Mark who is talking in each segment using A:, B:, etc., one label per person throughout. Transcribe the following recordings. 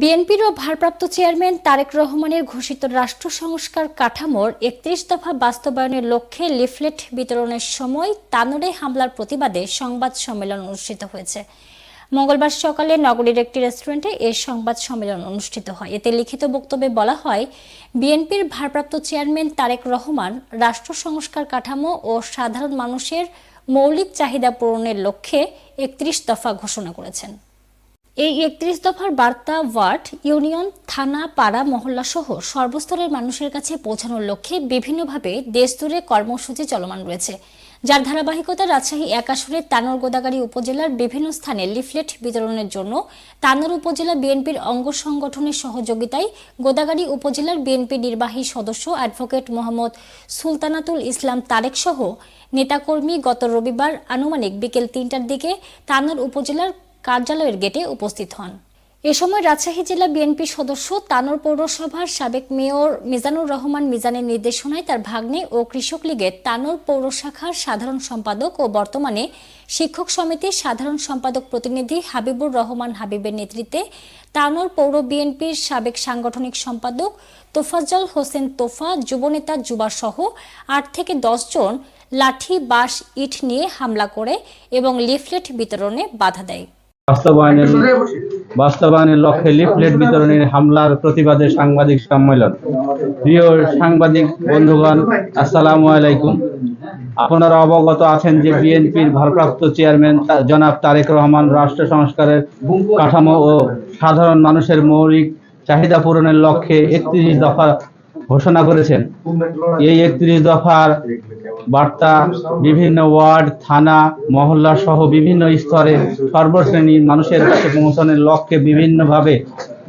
A: বিএনপির ভারপ্রাপ্ত চেয়ারম্যান তারেক রহমানের ঘোষিত রাষ্ট্র সংস্কার কাঠামোর একত্রিশ দফা বাস্তবায়নের লক্ষ্যে লিফলেট বিতরণের সময় তানোরে হামলার প্রতিবাদে সংবাদ সম্মেলন অনুষ্ঠিত হয়েছে। মঙ্গলবার সকালে নগরীর একটি রেস্টুরেন্টে এ সংবাদ সম্মেলন অনুষ্ঠিত হয়। এতে লিখিত বক্তব্যে বলা হয়, বিএনপির ভারপ্রাপ্ত চেয়ারম্যান তারেক রহমান রাষ্ট্র সংস্কার কাঠামো ও সাধারণ মানুষের মৌলিক চাহিদা পূরণের লক্ষ্যে একত্রিশ দফা ঘোষণা করেছেন। এই একত্রিশ দফার বার্তা ওয়ার্ড ইউনিয়ন, থানা, পাড়া, মহল্লা সহ সর্বস্তরের মানুষের কাছে পৌঁছানোর লক্ষ্যে বিভিন্নভাবে দেশজুড়ে কর্মসূচি চলমান রয়েছে। যার ধারাবাহিকতা রাজশাহী এক আসরে তানোর গোদাগাড়ি উপজেলার বিভিন্ন স্থানে লিফলেট বিতরণের জন্য তানোর উপজেলা বিএনপির অঙ্গ সংগঠনের সহযোগিতায় গোদাগাড়ি উপজেলার বিএনপি নির্বাহী সদস্য অ্যাডভোকেট মোহাম্মদ সুলতানাতুল ইসলাম তারেক সহ নেতাকর্মী গত রবিবার আনুমানিক বিকেল তিনটার দিকে তানোর উপজেলার কার্যালয়ের গেটে উপস্থিত হন। এ সময় রাজশাহী জেলা বিএনপি সদস্য তানোর পৌরসভার সাবেক মেয়র মিজানুর রহমান মিজানের নির্দেশনায় তার ভাগ্নে ও কৃষক লীগের তানোর পৌর শাখার সাধারণ সম্পাদক ও বর্তমানে শিক্ষক সমিতির সাধারণ সম্পাদক প্রতিনিধি হাবিবুর রহমান হাবিবের নেতৃত্বে তানোর পৌর বিএনপির সাবেক সাংগঠনিক সম্পাদক তোফাজ্জল হোসেন তোফা, যুবনেতা যুবা সহ আট থেকে জন লাঠি, বাঁশ, ইট নিয়ে হামলা করে এবং লিফলেট বিতরণে বাধা দেয়।
B: বাস্তবায়নের বাস্তবায়নের লক্ষ্যে লিফলেট বিতরণের হামলার প্রতিবাদে সাংবাদিক সম্মেলন। প্রিয় সাংবাদিক বন্ধুগণ আসসালামু আলাইকুম। আপনারা অবগত আছেন যে বিএনপির ভারপ্রাপ্ত চেয়ারম্যান জনাব তারেক রহমান রাষ্ট্র সংস্কারের কাঠামো ও সাধারণ মানুষের মৌলিক চাহিদা পূরণের লক্ষ্যে একত্রিশ দফা ঘোষণা করেছেন। এই একত্রিশ দফার বার্তা, বিভিন্ন ওয়ার্ড, থানা, মহল্লা সহ বিভিন্ন স্তরে সর্বশ্রেণীর মানুষের কাছে পৌঁছানোর লক্ষ্যে বিভিন্নভাবে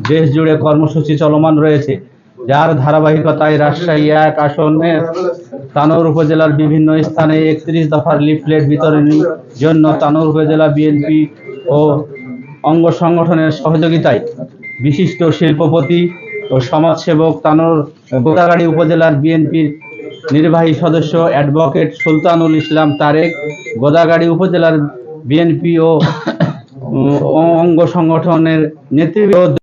B: দেশ জুড়ে কর্মসূচি চলমান রয়েছে। যার ধারাবাহিকতায় রাজশাহী এক আসনের তানোর উপজেলার বিভিন্ন স্থানে একত্রিশ দফার লিফলেট বিতরণের জন্য তানোর উপজেলা বিএনপি ও অঙ্গ সংগঠনের সহযোগিতায় বিশিষ্ট শিল্পপতি ও সমাজসেবক তানোর গোদাগাড়ি উপজেলার বিএনপির নির্বাহী সদস্য অ্যাডভোকেট সুলতানুল ইসলাম তারেক গোদাগাড়ি উপজেলার বিএনপি ও অঙ্গ সংগঠনের নেতৃবৃন্দ